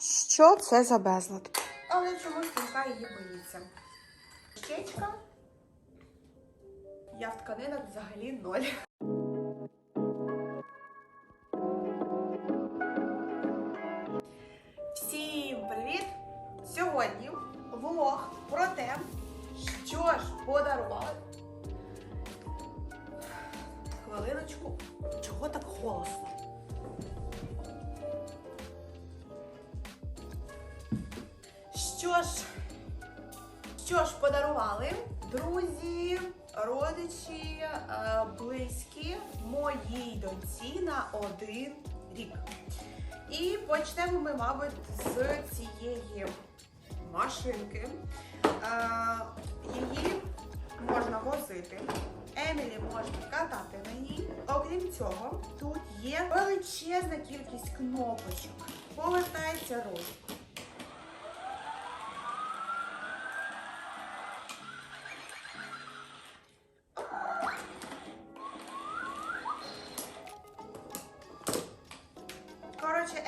Що це за безлад? Але чомусь тонка її боїться. Щечка. Я в тканинах взагалі ноль. Всім привіт! Сьогодні влог про те, що ж подарували. Хвилиночку. Чого так голосно? Що ж, що ж подарували друзі, родичі, е, близькі моїй доньці на один рік. І почнемо ми, мабуть, з цієї машинки. Е, Її можна возити. Емілі можна катати на ній. Окрім цього, тут є величезна кількість кнопочок. Повертається ролик.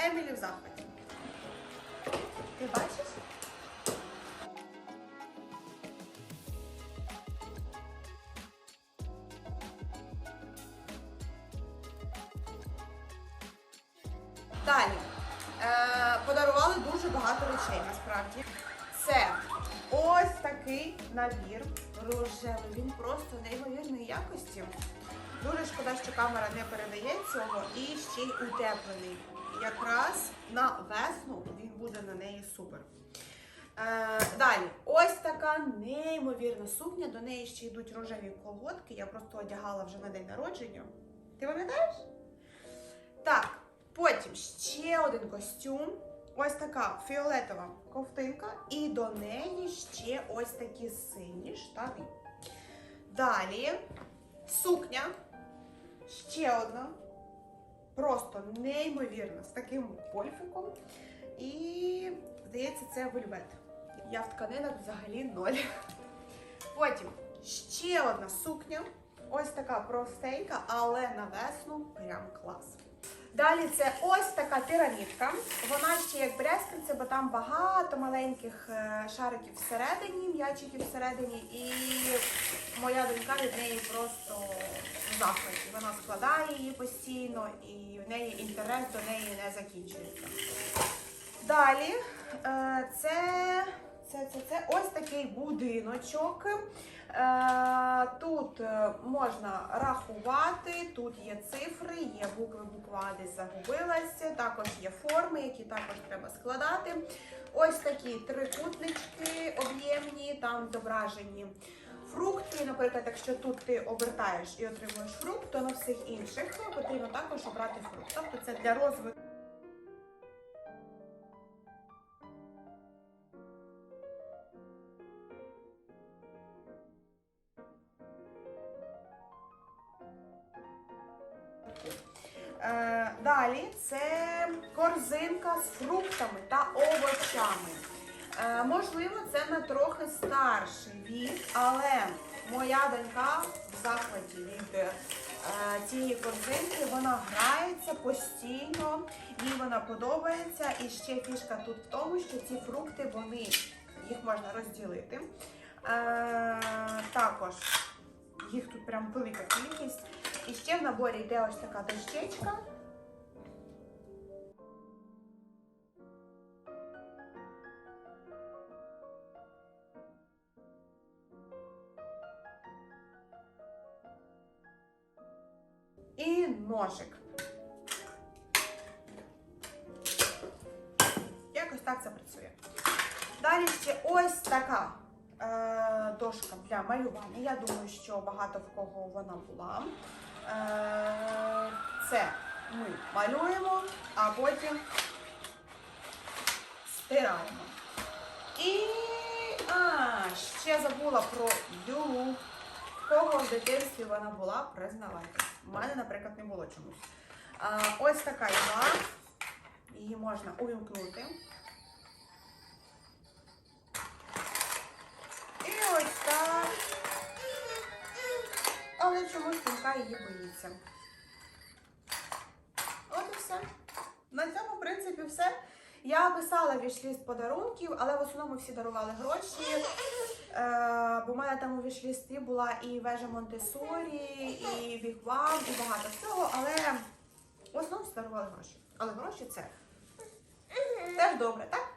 Емілі в захваті. Ти бачиш? Далі. Е, подарували дуже багато речей насправді. Це ось такий набір рожевий. Він просто неймовірної якості. Дуже шкода, що камера не передає цього і ще й утеплений. Якраз на весну він буде на неї супер. Е, далі, ось така неймовірна сукня. До неї ще йдуть рожеві колготки. Я просто одягала вже на день народження. Ти пам'ятаєш? Так, потім ще один костюм. Ось така фіолетова ковтинка, і до неї ще ось такі сині штани. Далі сукня. Ще одна. Просто неймовірна, з таким польфиком. І, здається, це вельвет. Я в тканинах взагалі ноль. Потім ще одна сукня. Ось така простенька, але на весну прям клас. Далі це ось така пірамідка. Вона ще як брязкальце, бо там багато маленьких е, шариків всередині, м'ячиків всередині, і моя донька від неї просто захваті. Вона складає її постійно, і в неї інтерес до неї не закінчується. Далі е, це, це, це, це ось такий будиночок. Можна рахувати, тут є цифри, є букви, буква десь загубилася, також є форми, які також треба складати. Ось такі трикутнички об'ємні, там зображені фрукти. Наприклад, якщо тут ти обертаєш і отримуєш фрукт, то на всіх інших потрібно також обрати фрукт. Тобто це для розвитку. Далі це корзинка з фруктами та овочами. Е, можливо, це на трохи старший вік, але моя донька в захваті від е, цієї корзинки. Вона грається постійно, їй вона подобається. І ще фішка тут в тому, що ці фрукти вони їх можна розділити. Е, також їх тут прям велика кількість. І ще в наборі йде ось така дощечка. І ножик. Якось так це працює. Далі ще ось така е, дошка для малювання. Я думаю, що багато в кого вона була. Е, це ми малюємо, а потім стираємо. І а, ще забула про юлу. Кого в дитинстві вона була, признавайтесь. У мене, наприклад, не було чомусь. А, ось така юла. Її можна увімкнути. свинка її боїться. От і все. На цьому, в принципі, все. Я писала вішліст подарунків, але в основному всі дарували гроші. Е, бо в мене там у вішлісті була і вежа Монтесорі, і Вігвам, і багато всього, але в основному дарували гроші. Але гроші це теж добре, так?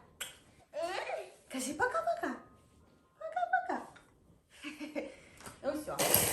Кажи пока-пока. Пока-пока. Ну все.